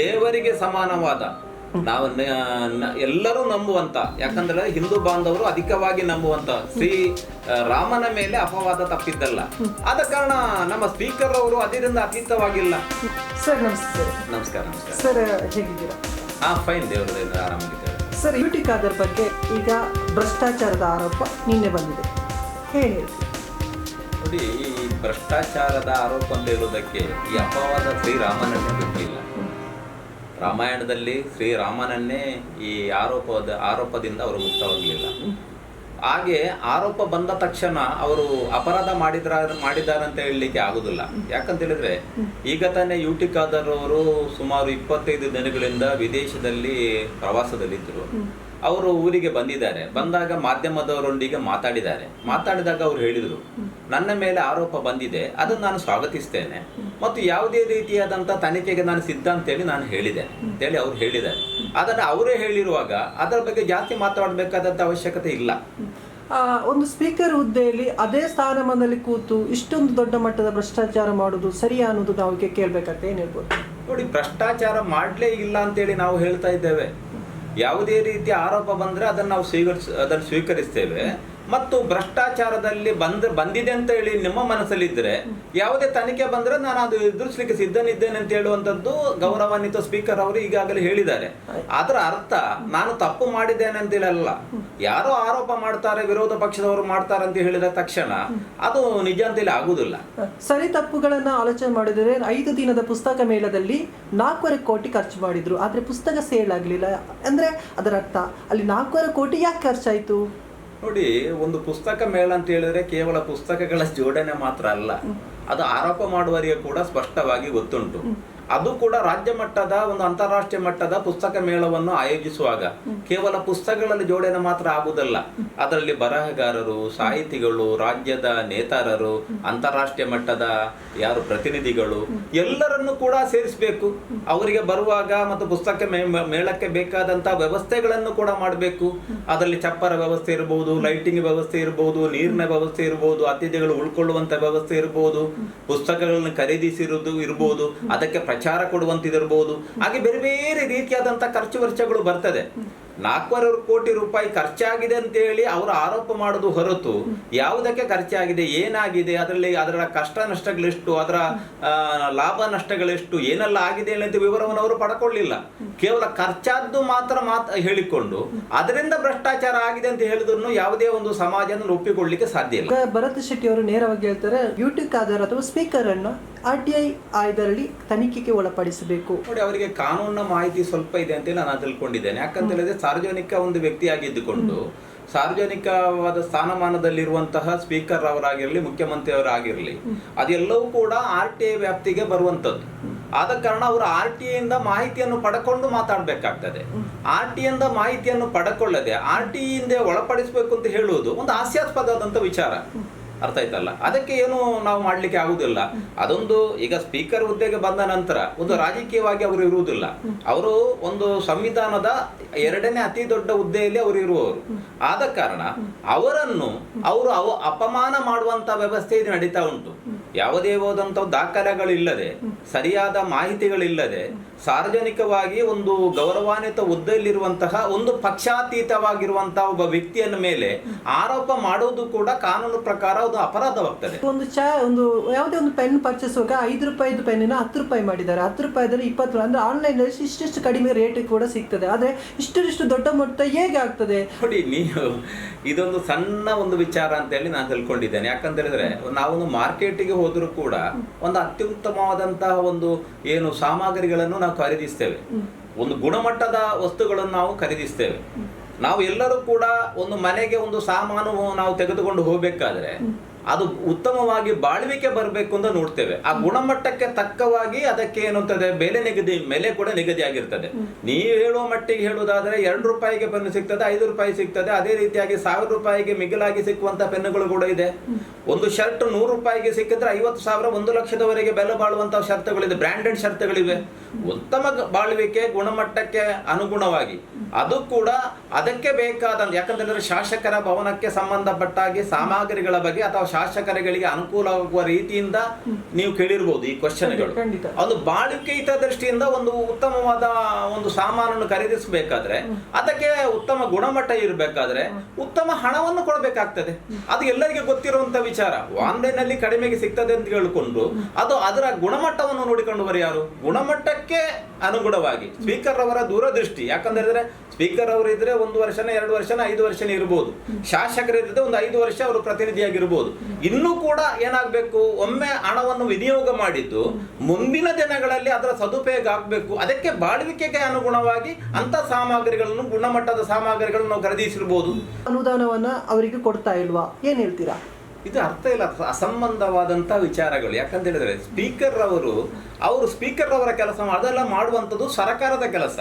ದೇವರಿಗೆ ಸಮಾನವಾದ. ನಾವು ಎಲ್ಲರೂ ನಂಬುವಂತ. ಯಾಕಂದ್ರೆ ಹಿಂದೂ ಬಾಂಧವರು ಅಧಿಕವಾಗಿ ನಂಬುವಂತ. ಶ್ರೀ ರಾಮನ ಮೇಲೆ ಅಪವಾದ ತಪ್ಪಿದ್ದಲ್ಲ. ಆದ ಕಾರಣ ನಮ್ಮ ಸ್ಪೀಕರ್ ಅವರು ಅದರಿಂದ ಅತೀತವಾಗಿಲ್ಲ. ಸರ್ ನಮಸ್ತೆ ನಮಸ್ಕಾರ ನಮಸ್ಕಾರ. ಸರ್ ಹೇಗಿದ್ದೀರಾ? ಹಾ ಫೈನ್ ದೇವರದಿಂದ ಆರಾಮಾಗಿದ್ದೇವೆ. ಸರ್ ಯುಟಿ ಕಾದರ್ ಬಗ್ಗೆ ಈಗ ಭ್ರಷ್ಟಾಚಾರದ ಆರೋಪ ನಿನ್ನೆ ಬಂದಿದೆ. ಹೇಳಿ ನೋಡಿ ಈ ಭ್ರಷ್ಟಾಚಾರದ ಆರೋಪ ಅಂತ ಹೇಳುವುದಕ್ಕೆ ಈ ಅಪವಾದ ಶ್ರೀರಾಮನ ಬಿಟ್ಟಿಲ್ಲ ರಾಮಾಯಣದಲ್ಲಿ ಶ್ರೀರಾಮನನ್ನೇ ಈ ಆರೋಪದ, ಆರೋಪದಿಂದ ಅವರು ಮುಕ್ತವಾಗಲಿಲ್ಲ ಹಾಗೆ ಆರೋಪ ಬಂದ ತಕ್ಷಣ ಅವರು ಅಪರಾಧ ಮಾಡಿದ್ರ ಅಂತ ಹೇಳಲಿಕ್ಕೆ ಆಗುದಿಲ್ಲ. ಯಾಕಂತ ಹೇಳಿದ್ರೆ ಈಗ ತಾನೇ ಯುಟಿ ಖಾದರ್ ಅವರು ಸುಮಾರು ಇಪ್ಪತ್ತೈದು ದಿನಗಳಿಂದ ವಿದೇಶದಲ್ಲಿ ಪ್ರವಾಸದಲ್ಲಿದ್ದರು. ಅವರು ಊರಿಗೆ ಬಂದಿದ್ದಾರೆ. ಬಂದಾಗ ಮಾಧ್ಯಮದವರೊಂದಿಗೆ ಮಾತಾಡಿದ್ದಾರೆ. ಮಾತಾಡಿದಾಗ ಅವರು ಹೇಳಿದರು ನನ್ನ ಮೇಲೆ ಆರೋಪ ಬಂದಿದೆ ಅದನ್ನು ನಾನು ಸ್ವಾಗತಿಸ್ತೇನೆ. ಮತ್ತು ಯಾವುದೇ ರೀತಿಯಾದಂಥ ತನಿಖೆಗೆ ನಾನು ಸಿದ್ಧ ಅಂತೇಳಿ ನಾನು ಹೇಳಿದೆ. ಅಂತೇಳಿ ಅವ್ರು ಹೇಳಿದ್ದಾರೆ. ಅದನ್ನು ಅವರೇ ಹೇಳಿರುವಾಗ ಅದರ ಬಗ್ಗೆ ಜಾಸ್ತಿ ಮಾತಾಡಬೇಕಾದಂಥ ಅವಶ್ಯಕತೆ ಇಲ್ಲ. ಒಂದು ಸ್ಪೀಕರ್ ಹುದ್ದೆಯಲ್ಲಿ ಅದೇ ಸ್ಥಾನಮಾನದಲ್ಲಿ ಕೂತು ಇಷ್ಟೊಂದು ದೊಡ್ಡ ಮಟ್ಟದ ಭ್ರಷ್ಟಾಚಾರ ಮಾಡೋದು ಸರಿಯಾ ಅನ್ನೋದು ನಾವು ಕೇಳ್ಬೇಕಂತ ಏನು ಹೇಳ್ಬೋದು? ನೋಡಿ ಭ್ರಷ್ಟಾಚಾರ ಮಾಡಲೇ ಇಲ್ಲ ಅಂತೇಳಿ ನಾವು ಹೇಳ್ತಾ ಇದ್ದೇವೆ. ಯಾವುದೇ ರೀತಿಯ ಆರೋಪ ಬಂದರೆ ಅದನ್ನು ನಾವು ಸ್ವೀಕರಿಸ ಅದನ್ನು ಸ್ವೀಕರಿಸ್ತೇವೆ. ಮತ್ತು ಭ್ರಷ್ಟಾಚಾರದಲ್ಲಿ ಬಂದ ಬಂದಿದೆ ಅಂತ ಹೇಳಿ ನಿಮ್ಮ ಮನಸ್ಸಲ್ಲಿದ್ದರೆ ಯಾವುದೇ ತನಿಖೆ ಬಂದ್ರೆ ನಾನು ಅದು ಎದುರಿಸಲಿಕ್ಕೆ ಸಿದ್ಧನಿದ್ದೇನೆ ಅಂತ ಹೇಳುವಂಥದ್ದು ಗೌರವಾನ್ವಿತ ಸ್ಪೀಕರ್ ಅವರು ಈಗಾಗಲೇ ಹೇಳಿದ್ದಾರೆ. ಅದರ ಅರ್ಥ ನಾನು ತಪ್ಪು ಮಾಡಿದ್ದೇನೆ ಅಂತ ಹೇಳಲ್ಲ. ಯಾರೋ ಆರೋಪ ಮಾಡ್ತಾರೆ ವಿರೋಧ ಪಕ್ಷದವರು ಮಾಡ್ತಾರೆ ಅಂತ ಹೇಳಿದ ತಕ್ಷಣ ಅದು ನಿಜ ಅಂತೇಳಿ ಆಗುವುದಿಲ್ಲ ಸರಿ ತಪ್ಪುಗಳನ್ನ ಆಲೋಚನೆ ಮಾಡಿದರೆ ಐದು ದಿನದ ಪುಸ್ತಕ ಮೇಳದಲ್ಲಿ ನಾಲ್ಕೂವರೆ ಕೋಟಿ ಖರ್ಚು ಮಾಡಿದ್ರು. ಆದ್ರೆ ಪುಸ್ತಕ ಸೇಲ್ ಆಗ್ಲಿಲ್ಲ. ಅಂದ್ರೆ ಅದರ ಅರ್ಥ ಅಲ್ಲಿ ನಾಲ್ಕೂವರೆ ಕೋಟಿ ಯಾಕೆ ಖರ್ಚಾಯ್ತು? ನೋಡಿ ಒಂದು ಪುಸ್ತಕ ಮೇಳ ಅಂತ ಹೇಳಿದ್ರೆ ಕೇವಲ ಪುಸ್ತಕಗಳ ಜೋಡಣೆ ಮಾತ್ರ ಅಲ್ಲ. ಅದು ಆರೋಪ ಮಾಡುವರಿಗೆ ಕೂಡ ಸ್ಪಷ್ಟವಾಗಿ ಗೊತ್ತುಂಟು. ಅದು ಕೂಡ ರಾಜ್ಯ ಮಟ್ಟದ ಒಂದು ಅಂತಾರಾಷ್ಟ್ರೀಯ ಮಟ್ಟದ ಪುಸ್ತಕ ಮೇಳವನ್ನು ಆಯೋಜಿಸುವಾಗ. ಕೇವಲ ಪುಸ್ತಕಗಳಲ್ಲಿ ಜೋಡಣೆ ಮಾತ್ರ ಆಗುವುದಲ್ಲ. ಅದರಲ್ಲಿ ಬರಹಗಾರರು ಸಾಹಿತಿಗಳು ರಾಜ್ಯದ ನೇತಾರರು ಅಂತಾರಾಷ್ಟ್ರೀಯ ಮಟ್ಟದ ಯಾರು ಪ್ರತಿನಿಧಿಗಳು ಎಲ್ಲರನ್ನು ಕೂಡ ಸೇರಿಸಬೇಕು. ಅವರಿಗೆ ಬರುವಾಗ ಮತ್ತು ಪುಸ್ತಕ ಮೇಳಕ್ಕೆ ಬೇಕಾದಂತಹ ವ್ಯವಸ್ಥೆಗಳನ್ನು ಕೂಡ ಮಾಡಬೇಕು. ಅದರಲ್ಲಿ ಚಪ್ಪರ ವ್ಯವಸ್ಥೆ ಇರಬಹುದು ಲೈಟಿಂಗ್ ವ್ಯವಸ್ಥೆ ಇರಬಹುದು ನೀರಿನ ವ್ಯವಸ್ಥೆ ಇರಬಹುದು ಅತಿಥಿಗಳು ಉಳ್ಕೊಳ್ಳುವಂತ ವ್ಯವಸ್ಥೆ ಇರಬಹುದು ಪುಸ್ತಕಗಳನ್ನು ಖರೀದಿಸಿರುವುದು ಇರಬಹುದು ಅದಕ್ಕೆ ಪ್ರಚಾರ ಕೊಡುವಂತಿದಿರಬಹುದು ಹಾಗೆ ಬೇರೆ ಬೇರೆ ರೀತಿಯಾದಂತಹ ಖರ್ಚು ವೆಚ್ಚಗಳು ಬರ್ತದೆ. ನಾಲ್ಕೂವರೆ ಕೋಟಿ ರೂಪಾಯಿ ಖರ್ಚಾಗಿದೆ ಅಂತ ಹೇಳಿ ಅವರು ಆರೋಪ ಮಾಡೋದು ಹೊರತು ಯಾವುದಕ್ಕೆ ಖರ್ಚಾಗಿದೆ, ಏನಾಗಿದೆ, ಅದರಲ್ಲಿ ಅದರ ಕಷ್ಟ ನಷ್ಟಗಳೆಷ್ಟು, ಅದರ ಲಾಭ ನಷ್ಟಗಳೆಷ್ಟು, ಏನೆಲ್ಲ ಆಗಿದೆ ಅಂತ ವಿವರವನ್ನು ಅವರು ಪಡ್ಕೊಳ್ಳಿಲ್ಲ. ಕೇವಲ ಖರ್ಚಾದ್ದು ಮಾತ್ರ ಮಾತ್ ಹೇಳಿಕೊಂಡು ಅದರಿಂದ ಭ್ರಷ್ಟಾಚಾರ ಆಗಿದೆ ಅಂತ ಹೇಳಿದ್ರು ಯಾವುದೇ ಒಂದು ಸಮಾಜ ಒಪ್ಪಿಕೊಳ್ಳಲಿಕ್ಕೆ ಒಪ್ಪಿಕೊಳ್ಳಿಕ್ಕೆ ಸಾಧ್ಯ ಇಲ್ಲ. ಭರತ್ ಶೆಟ್ಟಿ ಅವರು ನೇರವಾಗಿ ಹೇಳ್ತಾರೆ ಯೂಟ್ಯೂಬ್ ಕಾದರ್ ಅಥವಾ ಸ್ಪೀಕರ್ ಅನ್ನು ಆರ್ ಟಿ ಐ ಆಯ್ದರಲ್ಲಿ ತನಿಖೆಗೆ ಒಳಪಡಿಸಬೇಕು. ನೋಡಿ ಅವರಿಗೆ ಕಾನೂನಿನ ಮಾಹಿತಿ ಸ್ವಲ್ಪ ಇದೆ ಅಂತ ನಾನು ತಿಳ್ಕೊಂಡಿದ್ದೇನೆ. ಯಾಕಂತ ಹೇಳಿದ್ರೆ ಸಾರ್ವಜನಿಕ ಒಂದು ವ್ಯಕ್ತಿಯಾಗಿದ್ದುಕೊಂಡು ಸಾರ್ವಜನಿಕವಾದ ಸ್ಥಾನಮಾನದಲ್ಲಿರುವಂತಹ ಸ್ಪೀಕರ್ ಅವರಾಗಿರಲಿ ಮುಖ್ಯಮಂತ್ರಿ ಅವರಾಗಿರಲಿ ಅದೆಲ್ಲವೂ ಕೂಡ ಆರ್ ಟಿ ಐ ವ್ಯಾಪ್ತಿಗೆ ಬರುವಂಥದ್ದು. ಆದ ಕಾರಣ ಅವರು ಆರ್ ಟಿ ಇಂದ ಮಾಹಿತಿಯನ್ನು ಪಡ್ಕೊಂಡು ಮಾತಾಡಬೇಕಾಗ್ತದೆ. ಆರ್ ಟಿ ಇಂದ ಮಾಹಿತಿಯನ್ನು ಪಡ್ಕೊಳ್ಳದೆ ಆರ್ ಟಿ ಇಂದ ಒಳಪಡಿಸಬೇಕು ಅಂತ ಹೇಳುವುದು ಒಂದು ಹಾಸ್ಯಾಸ್ಪದಾದಂಥ ವಿಚಾರ. ಅರ್ಥ ಆಯ್ತಲ್ಲ? ಅದಕ್ಕೆ ಏನು ನಾವು ಮಾಡ್ಲಿಕ್ಕೆ ಆಗುದಿಲ್ಲ. ಅದೊಂದು ಈಗ ಸ್ಪೀಕರ್ ಹುದ್ದೆಗೆ ಬಂದ ನಂತರ ಒಂದು ರಾಜಕೀಯವಾಗಿ ಅವರು ಇರುವುದಿಲ್ಲ. ಅವರು ಒಂದು ಸಂವಿಧಾನದ ಎರಡನೇ ಅತಿ ದೊಡ್ಡ ಹುದ್ದೆಯಲ್ಲಿ ಅವರು ಇರುವವರು. ಆದ ಕಾರಣ ಅವರನ್ನು ಅವರು ಅವ ಅಪಮಾನ ಮಾಡುವಂತ ವ್ಯವಸ್ಥೆ ಇದು ನಡೀತಾ ಉಂಟು. ಯಾವುದೇ ಹೋದಂಥ ದಾಖಲೆಗಳಿಲ್ಲದೆ ಸರಿಯಾದ ಮಾಹಿತಿಗಳಿಲ್ಲದೆ ಸಾರ್ವಜನಿಕವಾಗಿ ಒಂದು ಗೌರವಾನ್ವಿತ ಹುದ್ದೆಯಲ್ಲಿರುವಂತಹ ಒಂದು ಪಕ್ಷಾತೀತವಾಗಿರುವಂತಹ ಒಬ್ಬ ವ್ಯಕ್ತಿಯನ್ನ ಮೇಲೆ ಆರೋಪ ಮಾಡುವುದು ಕೂಡ ಕಾನೂನು ಪ್ರಕಾರ ಒಂದು ಅಪರಾಧವಾಗ್ತದೆ. ಒಂದು ಚಾ ಒಂದು ಯಾವುದೇ ಒಂದು ಪೆನ್ ಪರ್ಚೇಸ್ ಹೋಗ ಐದು ರೂಪಾಯಿದು ಪೆನ್ನ ಹತ್ತು ರೂಪಾಯಿ ಮಾಡಿದ್ದಾರೆ. ಹತ್ತು ರೂಪಾಯಿದಲ್ಲಿ ಇಪ್ಪತ್ತು ರೂಪಾಯಿ ಅಂದ್ರೆ ಆನ್ಲೈನ್ ಇಷ್ಟಿಷ್ಟು ಕಡಿಮೆ ರೇಟ್ ಕೂಡ ಸಿಗ್ತದೆ. ಆದ್ರೆ ಇಷ್ಟರಿಷ್ಟು ದೊಡ್ಡ ಮೊತ್ತ ಹೇಗೆ ಆಗ್ತದೆ? ನೋಡಿ ನೀವು ಇದೊಂದು ಸಣ್ಣ ಒಂದು ವಿಚಾರ ಅಂತ ಹೇಳಿ ನಾನು ತಿಳ್ಕೊಂಡಿದ್ದೇನೆ. ಯಾಕಂತ ಹೇಳಿದ್ರೆ ನಾವು ಮಾರ್ಕೆಟಿಗೆ ಹೋದರೂ ಕೂಡ ಒಂದು ಅತ್ಯುತ್ತಮವಾದಂತಹ ಒಂದು ಏನು ಸಾಮಗ್ರಿಗಳನ್ನು ನಾವು ಖರೀದಿಸ್ತೇವೆ. ಒಂದು ಗುಣಮಟ್ಟದ ವಸ್ತುಗಳನ್ನು ನಾವು ಖರೀದಿಸ್ತೇವೆ. ನಾವು ಎಲ್ಲರೂ ಕೂಡ ಒಂದು ಮನೆಗೆ ಒಂದು ಸಾಮಾನು ನಾವು ತೆಗೆದುಕೊಂಡು ಹೋಗ್ಬೇಕಾದ್ರೆ ಅದು ಉತ್ತಮವಾಗಿ ಬಾಳ್ವಿಕೆ ಬರಬೇಕು ಅಂತ ನೋಡ್ತೇವೆ. ಆ ಗುಣಮಟ್ಟಕ್ಕೆ ತಕ್ಕವಾಗಿ ಅದಕ್ಕೆ ಏನಂತದೆ ಬೆಲೆ ನಿಗದಿ ಬೆಲೆ ಕೂಡ ನಿಗದಿ ಆಗಿರ್ತದೆ. ನೀವು ಹೇಳುವ ಮಟ್ಟಿಗೆ ಹೇಳುವುದಾದ್ರೆ ಎರಡು ರೂಪಾಯಿಗೆ ಪೆನ್ ಸಿಗ್ತದೆ ಐದು ರೂಪಾಯಿ ಸಿಗ್ತದೆ. ಅದೇ ರೀತಿಯಾಗಿ ಸಾವಿರ ರೂಪಾಯಿಗೆ ಮಿಗಿಲಾಗಿ ಸಿಕ್ಕುವಂತ ಪೆನ್ನುಗಳು ಕೂಡ ಇದೆ. ಒಂದು ಶರ್ಟ್ ನೂರು ರೂಪಾಯಿಗೆ ಸಿಕ್ಕಿದ್ರೆ ಐವತ್ತು ಸಾವಿರ ಒಂದು ಲಕ್ಷದವರೆಗೆ ಬೆಲೆ ಬಾಳುವಂತಹ ಶರ್ತುಗಳಿದೆ. ಬ್ರಾಂಡೆಡ್ ಶರ್ತುಗಳಿವೆ. ಉತ್ತಮ ಬಾಳ್ವಿಕೆ ಗುಣಮಟ್ಟಕ್ಕೆ ಅನುಗುಣವಾಗಿ. ಅದು ಕೂಡ ಅದಕ್ಕೆ ಬೇಕಾದ ಯಾಕಂತಂದ್ರೆ ಶಾಸಕರ ಭವನಕ್ಕೆ ಸಂಬಂಧಪಟ್ಟ ಹಾಗೆ ಸಾಮಗ್ರಿಗಳ ಬಗ್ಗೆ ಅಥವಾ ಶಾಸಕರುಗಳಿಗೆ ಅನುಕೂಲವಾಗುವ ರೀತಿಯಿಂದ ನೀವು ಕೇಳಿರ್ಬೋದು ಈ ಕ್ವಶನ್ಗಳು ಅದು ಬಾಳಿಕೆ ಹಿತದೃಷ್ಟಿಯಿಂದ ಒಂದು ಉತ್ತಮವಾದ ಒಂದು ಸಾಮಾನನ್ನು ಖರೀದಿಸಬೇಕಾದ್ರೆ ಅದಕ್ಕೆ ಉತ್ತಮ ಗುಣಮಟ್ಟ ಇರಬೇಕಾದ್ರೆ ಉತ್ತಮ ಹಣವನ್ನು ಕೊಡಬೇಕಾಗ್ತದೆ. ಅದು ಎಲ್ಲರಿಗೆ ಗೊತ್ತಿರುವಂತ ವಿಚಾರ. ಆನ್ಲೈನ್ ಅಲ್ಲಿ ಕಡಿಮೆಗೆ ಸಿಗ್ತದೆ ಅಂತ ಹೇಳಿಕೊಂಡು ಅದು ಅದರ ಗುಣಮಟ್ಟವನ್ನು ನೋಡಿಕೊಂಡು ಯಾರು? ಗುಣಮಟ್ಟಕ್ಕೆ ಅನುಗುಣವಾಗಿ. ಸ್ಪೀಕರ್ ಅವರ ದೂರದೃಷ್ಟಿ. ಯಾಕಂದ್ರೆ ಸ್ಪೀಕರ್ ಅವರು ಇದ್ರೆ ಒಂದು ವರ್ಷನ ಎರಡು ವರ್ಷನ ಐದು ವರ್ಷನ ಇರಬಹುದು ಶಾಸಕರಿದ್ರೆ ಒಂದು ಐದು ವರ್ಷ ಅವರು ಪ್ರತಿನಿಧಿಯಾಗಿರ್ಬೋದು. ಇನ್ನೂ ಕೂಡ ಏನಾಗಬೇಕು? ಒಮ್ಮೆ ಹಣವನ್ನು ವಿನಿಯೋಗ ಮಾಡಿದ್ದು ಮುಂದಿನ ದಿನಗಳಲ್ಲಿ ಅದರ ಸದುಪಯೋಗ ಆಗಬೇಕು. ಅದಕ್ಕೆ ಬಾಳ್ವಿಕೆಗೆ ಅನುಗುಣವಾಗಿ ಅಂತ ಸಾಮಗ್ರಿಗಳನ್ನು ಗುಣಮಟ್ಟದ ಸಾಮಗ್ರಿಗಳನ್ನು ನಾವು ಖರೀದಿಸಿರ್ಬೋದು. ಅನುದಾನವನ್ನ ಅವರಿಗೆ ಕೊಡ್ತಾ ಇಲ್ವಾ? ಏನ್ ಹೇಳ್ತೀರಾ? ಇದು ಅರ್ಥ ಇಲ್ಲ. ಅಸಂಬಂಧವಾದಂತ ವಿಚಾರಗಳು. ಯಾಕಂತ ಹೇಳಿದ್ರೆ ಸ್ಪೀಕರ್ ಅವರು ಅವರು ಸ್ಪೀಕರ್ ಅವರ ಕೆಲಸ ಅದೆಲ್ಲ ಮಾಡುವಂಥದ್ದು ಸರ್ಕಾರದ ಕೆಲಸ.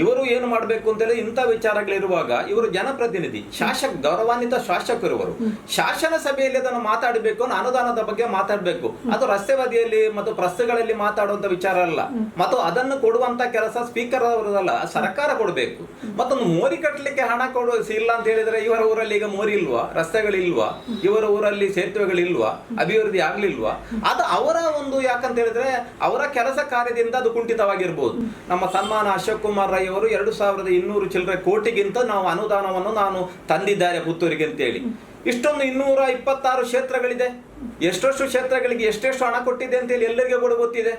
ಇವರು ಏನು ಮಾಡಬೇಕು ಅಂತ ಹೇಳಿ ಇಂಥ ವಿಚಾರಗಳಿರುವಾಗ ಇವರು ಜನಪ್ರತಿನಿಧಿ ಶಾಸಕ ಗೌರವಾನ್ವಿತ ಶಾಸಕರು ಇವರು ಶಾಸನ ಸಭೆಯಲ್ಲಿ ಅದನ್ನು ಮಾತಾಡಬೇಕು ಅನ್ನೋ ಅನುದಾನದ ಬಗ್ಗೆ ಮಾತಾಡಬೇಕು. ಅದು ರಸ್ತೆ ಬದಿಯಲ್ಲಿ ಮತ್ತು ಪ್ರಸ್ತೆಗಳಲ್ಲಿ ಮಾತಾಡುವಂತ ವಿಚಾರ ಅಲ್ಲ. ಮತ್ತು ಅದನ್ನು ಕೊಡುವಂತ ಕೆಲಸ ಸ್ಪೀಕರ್ ಅವರದಲ್ಲ ಸರ್ಕಾರ ಕೊಡಬೇಕು. ಮತ್ತೊಂದು ಮೋರಿ ಕಟ್ಟಲಿಕ್ಕೆ ಹಣ ಕೊಡು ಇಲ್ಲ ಅಂತ ಹೇಳಿದ್ರೆ ಇವರ ಊರಲ್ಲಿ ಈಗ ಮೋರಿ ಇಲ್ವಾ? ರಸ್ತೆಗಳಿಲ್ವಾ? ಇವರ ಊರಲ್ಲಿ ಸೇತುವೆಗಳಿಲ್ವಾ? ಅಭಿವೃದ್ಧಿ ಆಗ್ಲಿಲ್ವಾ? ಅದು ಅವರ ಒಂದು ಯಾಕಂತ ಹೇಳಿದ್ರೆ ಅವರ ಕೆಲಸ ಕಾರ್ಯದಿಂದ ಅದು ಕುಂಠಿತವಾಗಿರ್ಬೋದು. ನಮ್ಮ ಸನ್ಮಾನ ಅಶೋಕ್ ಕುಮಾರ್ ರೈ ಅವರು ಎರಡು ಸಾವಿರದ ಇನ್ನೂರು ಚಿಲ್ಲರೆ ಕೋಟಿಗಿಂತ ನಾವು ಅನುದಾನವನ್ನು ನಾನು ತಂದಿದ್ದಾರೆ ಪುತ್ತೂರಿಗೆ ಅಂತೇಳಿ. ಇಷ್ಟೊಂದು ಇನ್ನೂರ ಇಪ್ಪತ್ತಾರು ಕ್ಷೇತ್ರಗಳಿದೆ. ಎಷ್ಟೆಷ್ಟು ಕ್ಷೇತ್ರಗಳಿಗೆ ಎಷ್ಟೆಷ್ಟು ಹಣ ಕೊಟ್ಟಿದೆ ಅಂತೇಳಿ ಎಲ್ಲರಿಗೂ ಕೂಡ ಗೊತ್ತಿದೆ.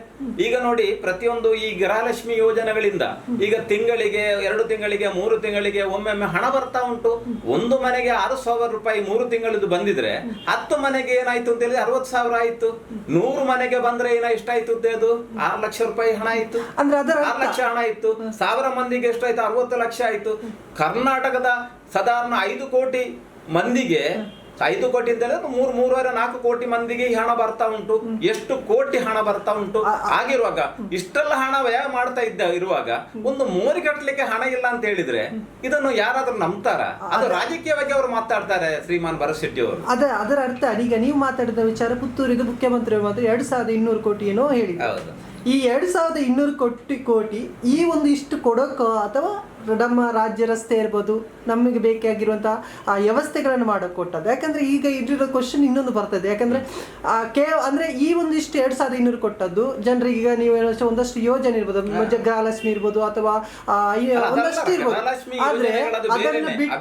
ಈಗ ನೋಡಿ ಪ್ರತಿಯೊಂದು ಈ ಗೃಹಲಕ್ಷ್ಮಿ ಯೋಜನೆಗಳಿಂದ ಈಗ ತಿಂಗಳಿಗೆ ಎರಡು ತಿಂಗಳಿಗೆ ಮೂರು ತಿಂಗಳಿಗೆ ಒಮ್ಮೊಮ್ಮೆ ಹಣ ಬರ್ತಾ ಉಂಟು. ಒಂದು ಮನೆಗೆ ಆರು ಸಾವಿರ ರೂಪಾಯಿ ಮೂರು ತಿಂಗಳದ್ದು ಬಂದಿದ್ರೆ ಹತ್ತು ಮನೆಗೆ ಏನಾಯ್ತು ಅಂತ ಹೇಳಿದ್ರೆ ಅರವತ್ತು ಸಾವಿರ ಆಯ್ತು. ನೂರು ಮನೆಗೆ ಬಂದ್ರೆ ಏನ ಎಷ್ಟಾಯ್ತು ಅಂತ ಅದು ಆರು ಲಕ್ಷ ರೂಪಾಯಿ ಹಣ ಆಯ್ತು. ಅಂದ್ರೆ ಅದರ ಆರು ಲಕ್ಷ ಹಣ ಆಯ್ತು. ಸಾವಿರ ಮಂದಿಗೆ ಎಷ್ಟಾಯ್ತು? ಅರವತ್ತು ಲಕ್ಷ ಆಯ್ತು. ಕರ್ನಾಟಕದ ಸಾಧಾರಣ ಐದು ಕೋಟಿ ಮಂದಿಗೆ ಐದು ಕೋಟಿ ಅಂತ ಹೇಳಿದ್ರೆ ಮೂರು ಮೂರುವರೆ ನಾಲ್ಕು ಕೋಟಿ ಮಂದಿಗೆ ಈ ಹಣ ಬರ್ತಾ ಉಂಟು. ಎಷ್ಟು ಕೋಟಿ ಹಣ ಬರ್ತಾ ಉಂಟು. ಆಗಿರುವಾಗ ಇಷ್ಟೆಲ್ಲ ಹಣ ವ್ಯಯ ಮಾಡ್ತಾ ಇದ್ದ ಇರುವಾಗ ಒಂದು ಮೋರಿ ಕಟ್ಟಲಿಕ್ಕೆ ಹಣ ಇಲ್ಲ ಅಂತ ಹೇಳಿದ್ರೆ ಇದನ್ನು ಯಾರಾದ್ರೂ ನಂಬ್ತಾರ? ಅದು ರಾಜಕೀಯವಾಗಿ ಅವರು ಮಾತಾಡ್ತಾರೆ ಶ್ರೀಮಾನ್ ಭರಶೆಟ್ಟಿ ಅವರು. ಅದ ಅದರ ಅರ್ಥ. ಈಗ ನೀವು ಮಾತಾಡಿದ ವಿಚಾರ ಪುತ್ತೂರಿಗೆ ಮುಖ್ಯಮಂತ್ರಿ ಮಾತ್ರ ಎರಡ್ ಸಾವಿರದ ಇನ್ನೂರು ಕೋಟಿ ಏನೋ ಹೇಳಿದ್ರು. ಈ ಎರಡ್ ಸಾವಿರದ ಇನ್ನೂರು ಕೋಟಿ ಕೋಟಿ ಈ ಒಂದು ಇಷ್ಟು ಕೊಡೋಕ್ಕೋ ಅಥವಾ ನಮ್ಮ ರಾಜ್ಯ ರಸ್ತೆ ಇರ್ಬೋದು ನಮಗೆ ಬೇಕಾಗಿರುವಂತಹ ಆ ವ್ಯವಸ್ಥೆಗಳನ್ನು ಮಾಡೋಕೆ ಕೊಟ್ಟದ್ದು. ಯಾಕಂದ್ರೆ ಈಗ ಇಟ್ಟಿರೋ ಕ್ವಶನ್ ಇನ್ನೊಂದು ಬರ್ತದೆ. ಯಾಕಂದ್ರೆ ಆ, ಕೇ ಅಂದ್ರೆ ಈ ಒಂದಿಷ್ಟು ಎರಡ್ ಸಾವಿರದ ಇನ್ನೂರು ಕೊಟ್ಟದ್ದು ಜನರಿಗೆ ಈಗ ನೀವು ಒಂದಷ್ಟು ಯೋಜನೆ ಇರ್ಬೋದು. ಗೃಹಲಕ್ಷ್ಮಿ ಇರ್ಬೋದು ಅಥವಾ ಒಂದಷ್ಟು ಇರ್ಬೋದು. ಆದ್ರೆ ಅದರ ಅದನ್ನು. ಬಿಟ್ಟು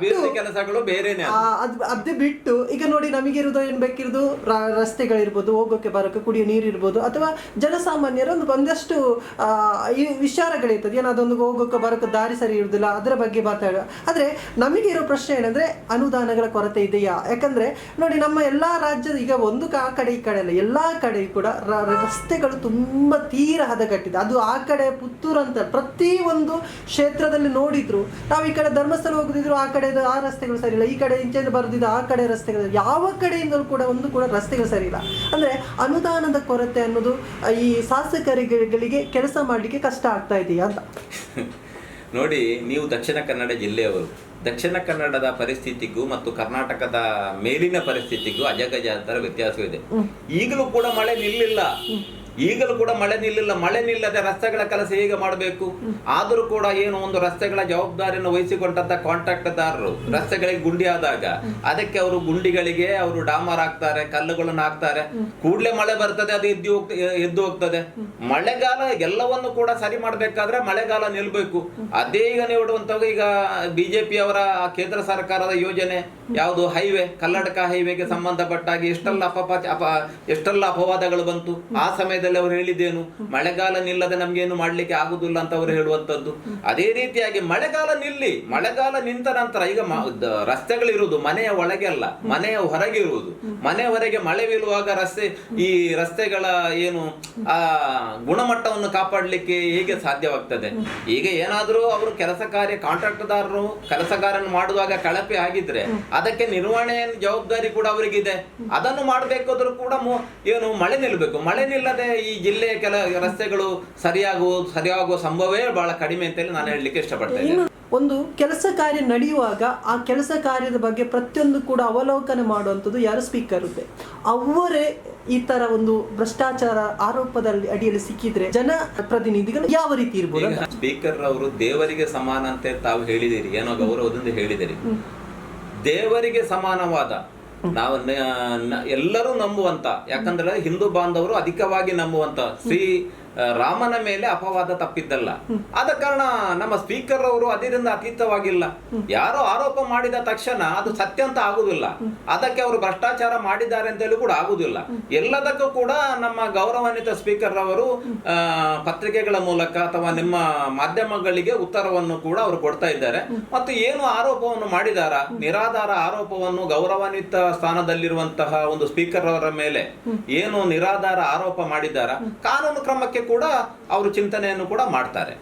ಅದು. ಬಿಟ್ಟು ಈಗ ನೋಡಿ ನಮಗಿರೋದು ಏನ್ ಬೇಕಿರೋದು ರಸ್ತೆಗಳಿರ್ಬೋದು ಹೋಗೋಕೆ ಬರೋಕೆ ಕುಡಿಯೋ ನೀರು ಇರ್ಬೋದು ಅಥವಾ ಜನಸಾಮಾನ್ಯರ ಒಂದು ಒಂದಷ್ಟು ವಿಚಾರಗಳಿರ್ತದೆ. ಏನೋ ಅದೊಂದು ಹೋಗೋಕೆ ಬರೋಕೆ ದಾರಿ ಸರಿ ಇರುವುದಿಲ್ಲ ಅದರ ಬಗ್ಗೆ ಮಾತಾಡ ಆದರೆ ನಮಗೆ ಇರೋ ಪ್ರಶ್ನೆ ಏನಂದ್ರೆ ಅನುದಾನಗಳ ಕೊರತೆ ಇದೆಯಾ? ಯಾಕಂದ್ರೆ ನೋಡಿ ನಮ್ಮ ಎಲ್ಲಾ ರಾಜ್ಯದ ಈಗ ಒಂದು ಆ ಕಡೆ ಈ ಕಡೆ ಅಲ್ಲ, ಎಲ್ಲಾ ಕಡೆ ಕೂಡ ರಸ್ತೆಗಳು ತುಂಬಾ ತೀರ ಹದಗಟ್ಟಿದೆ. ಅದು ಆ ಕಡೆ ಪುತ್ತೂರು ಅಂತ ಪ್ರತಿ ಒಂದು ಕ್ಷೇತ್ರದಲ್ಲಿ ನೋಡಿದ್ರು. ನಾವು ಈ ಕಡೆ ಧರ್ಮಸ್ಥಳ ಹೋಗುದಿದ್ರು ಆ ಕಡೆ ಆ ರಸ್ತೆಗಳು ಸರಿ ಇಲ್ಲ. ಈ ಕಡೆ ಇಂಚೆಂದ ಬರೆದಿದ್ದು ಆ ಕಡೆ ರಸ್ತೆಗಳು ಯಾವ ಕಡೆಯಿಂದಲೂ ಕೂಡ ಒಂದು ಕೂಡ ರಸ್ತೆಗಳು ಸರಿ ಇಲ್ಲ. ಅಂದ್ರೆ ಅನುದಾನದ ಕೊರತೆ ಅನ್ನೋದು ಈ ಶಾಸಕರುಗಳಿಗೆ ಕೆಲಸ ಮಾಡಲಿಕ್ಕೆ ಕಷ್ಟ ಆಗ್ತಾ ಇದೆಯಾ ಅಂತ? ನೋಡಿ ನೀವು ದಕ್ಷಿಣ ಕನ್ನಡ ಜಿಲ್ಲೆಯವರು. ದಕ್ಷಿಣ ಕನ್ನಡದ ಪರಿಸ್ಥಿತಿಗೂ ಮತ್ತು ಕರ್ನಾಟಕದ ಮೇಲಿನ ಪರಿಸ್ಥಿತಿಗೂ ಅಜಗಜಾಂತರ ವ್ಯತ್ಯಾಸವಿದೆ. ಈಗಲೂ ಕೂಡ ಮಳೆ ನಿಲ್ಲಿಲ್ಲ. ಈಗಲೂ ಕೂಡ ಮಳೆ ನಿಲ್ಲಿಲ್ಲ. ಮಳೆ ನಿಲ್ಲದೆ ರಸ್ತೆಗಳ ಕೆಲಸ ಹೇಗೆ ಮಾಡಬೇಕು? ಆದರೂ ಕೂಡ ಏನು ಒಂದು ರಸ್ತೆಗಳ ಜವಾಬ್ದಾರಿಯನ್ನು ವಹಿಸಿಕೊಂಡಂತ ಕಾಂಟ್ರಾಕ್ಟ್ದಾರರು ರಸ್ತೆಗಳಿಗೆ ಗುಂಡಿ ಆದಾಗ ಅದಕ್ಕೆ ಅವರು ಗುಂಡಿಗಳಿಗೆ ಅವರು ಡಾಮರ್ ಹಾಕ್ತಾರೆ, ಕಲ್ಲುಗಳನ್ನು ಹಾಕ್ತಾರೆ. ಕೂಡಲೇ ಮಳೆ ಬರ್ತದೆ, ಅದು ಎದ್ದು ಎದ್ದು ಹೋಗ್ತದೆ. ಮಳೆಗಾಲ ಎಲ್ಲವನ್ನು ಕೂಡ ಸರಿ ಮಾಡಬೇಕಾದ್ರೆ ಮಳೆಗಾಲ ನಿಲ್ಬೇಕು. ಅದೇ ಈಗ ನೀವು ಈಗ ಬಿಜೆಪಿ ಅವರ ಕೇಂದ್ರ ಸರ್ಕಾರದ ಯೋಜನೆ. ಯಾವುದು ಹೈವೇ ಕಲ್ಲಡಕ ಹೈವೇಗೆ ಸಂಬಂಧಪಟ್ಟಾಗಿ ಎಷ್ಟೆಲ್ಲ ಅಪಪಾತ ಅಪ, ಎಷ್ಟೆಲ್ಲ ಅಪವಾದಗಳು ಬಂತು, ಆ ಸಮಯದಲ್ಲಿ ಅವರು ಹೇಳಿದ್ದೇನು, ಮಳೆಗಾಲ ನಿಲ್ಲದೆ ನಮ್ಗೇನು ಮಾಡ್ಲಿಕ್ಕೆ ಆಗುದಿಲ್ಲ ಅಂತ ಅವರು ಹೇಳುವಂತದ್ದು. ಅದೇ ರೀತಿಯಾಗಿ ಮಳೆಗಾಲ ನಿಲ್ಲಿ, ಮಳೆಗಾಲ ನಿಂತ ನಂತರ, ಈಗ ರಸ್ತೆಗಳಿರುವುದು ಮನೆಯ ಒಳಗೆ ಅಲ್ಲ, ಮನೆಯ ಹೊರಗೆ ಇರುವುದು. ಮನೆ ಹೊರಗೆ ಮಳೆ ಬೀಳುವಾಗ ರಸ್ತೆ, ಈ ರಸ್ತೆಗಳ ಏನು, ಆ, ಗುಣಮಟ್ಟವನ್ನು ಕಾಪಾಡಲಿಕ್ಕೆ ಹೇಗೆ ಸಾಧ್ಯವಾಗ್ತದೆ? ಈಗ ಏನಾದರೂ ಅವರು ಕೆಲಸ ಕಾರ್ಯ ಕಾಂಟ್ರಾಕ್ಟ್ದಾರರು ಕೆಲಸಗಾರನ್ನು ಮಾಡುವಾಗ ಕಳಪೆ ಆಗಿದ್ರೆ ಅದಕ್ಕೆ ನಿರ್ವಹಣೆಯ ಜವಾಬ್ದಾರಿ ಕೂಡ ಅವರಿಗಿದೆ. ಅದನ್ನು ಮಾಡಬೇಕಾದ್ರೂ ಕೂಡ ಏನು ಮಳೆ ನಿಲ್ಲಬೇಕು. ಮಳೆ ನಿಲ್ಲದೆ ಈ ಜಿಲ್ಲೆಯ ಕೆಲ ರಸ್ತೆಗಳು ಸರಿಯಾಗುವ ಸರಿಯಾಗುವ ಸಂಭವವೇ ಬಹಳ ಕಡಿಮೆ ಅಂತೇಳಿ ನಾನು ಹೇಳಲಿಕ್ಕೆ ಇಷ್ಟಪಡ್ತೇನೆ ಒಂದು ಕೆಲಸ ಕಾರ್ಯ ನಡೆಯುವಾಗ ಆ ಕೆಲಸ ಕಾರ್ಯದ ಬಗ್ಗೆ ಪ್ರತಿಯೊಂದು ಕೂಡ ಅವಲೋಕನ ಮಾಡುವಂಥದ್ದು ಯಾರು ಸ್ಪೀಕರ್ ಇದೆ ಅವರೇ ಈ ತರ ಒಂದು ಭ್ರಷ್ಟಾಚಾರ ಆರೋಪದಲ್ಲಿ ಅಡಿಯಲ್ಲಿ ಸಿಕ್ಕಿದ್ರೆ ಜನ ಪ್ರತಿನಿಧಿಗಳು ಯಾವ ರೀತಿ ಇರ್ಬೋದು ಅಂತ? ಸ್ಪೀಕರ್ ಅವರು ದೇವರಿಗೆ ಸಮಾನ ಅಂತ ತಾವು ಹೇಳಿದಿರಿ. ಏನೋ ಗೌರವದಿಂದ ಹೇಳಿದಿರಿ. ದೇವರಿಗೆ ಸಮಾನವಾದ. ನಾವು ಎಲ್ಲರೂ ನಂಬುವಂತ. ಯಾಕಂದ್ರೆ ಹಿಂದೂ ಬಾಂಧವರು ಅಧಿಕವಾಗಿ ನಂಬುವಂತ. ಶ್ರೀ ರಾಮನ ಮೇಲೆ ಅಪವಾದ ತಪ್ಪಿದ್ದಲ್ಲ. ಆದ ಕಾರಣ ನಮ್ಮ ಸ್ಪೀಕರ್ ಅವರು ಅದರಿಂದ ಅತೀತವಾಗಿಲ್ಲ. ಯಾರೋ ಆರೋಪ ಮಾಡಿದ ತಕ್ಷಣ ಅದು ಸತ್ಯ ಅಂತ ಆಗುದಿಲ್ಲ. ಅದಕ್ಕೆ ಅವರು ಭ್ರಷ್ಟಾಚಾರ ಮಾಡಿದ್ದಾರೆ ಅಂತೇಳಿ ಕೂಡ ಆಗುದಿಲ್ಲ. ಎಲ್ಲದಕ್ಕೂ ಕೂಡ ನಮ್ಮ ಗೌರವಾನ್ವಿತ ಸ್ಪೀಕರ್ ಅವರು ಪತ್ರಿಕೆಗಳ ಮೂಲಕ ಅಥವಾ ನಿಮ್ಮ ಮಾಧ್ಯಮಗಳಿಗೆ ಉತ್ತರವನ್ನು ಕೂಡ ಅವರು ಕೊಡ್ತಾ ಇದ್ದಾರೆ. ಮತ್ತು ಏನು ಆರೋಪವನ್ನು ಮಾಡಿದಾರ, ನಿರಾಧಾರ ಆರೋಪವನ್ನು ಗೌರವಾನ್ವಿತ ಸ್ಥಾನದಲ್ಲಿರುವಂತಹ ಒಂದು ಸ್ಪೀಕರ್ ಅವರ ಮೇಲೆ ಏನು ನಿರಾಧಾರ ಆರೋಪ ಮಾಡಿದಾರ, ಕಾನೂನು ಕ್ರಮಕ್ಕೆ ಕೂಡ ಅವರು ಚಿಂತನೆಯನ್ನು ಕೂಡ ಮಾಡ್ತಾರೆ.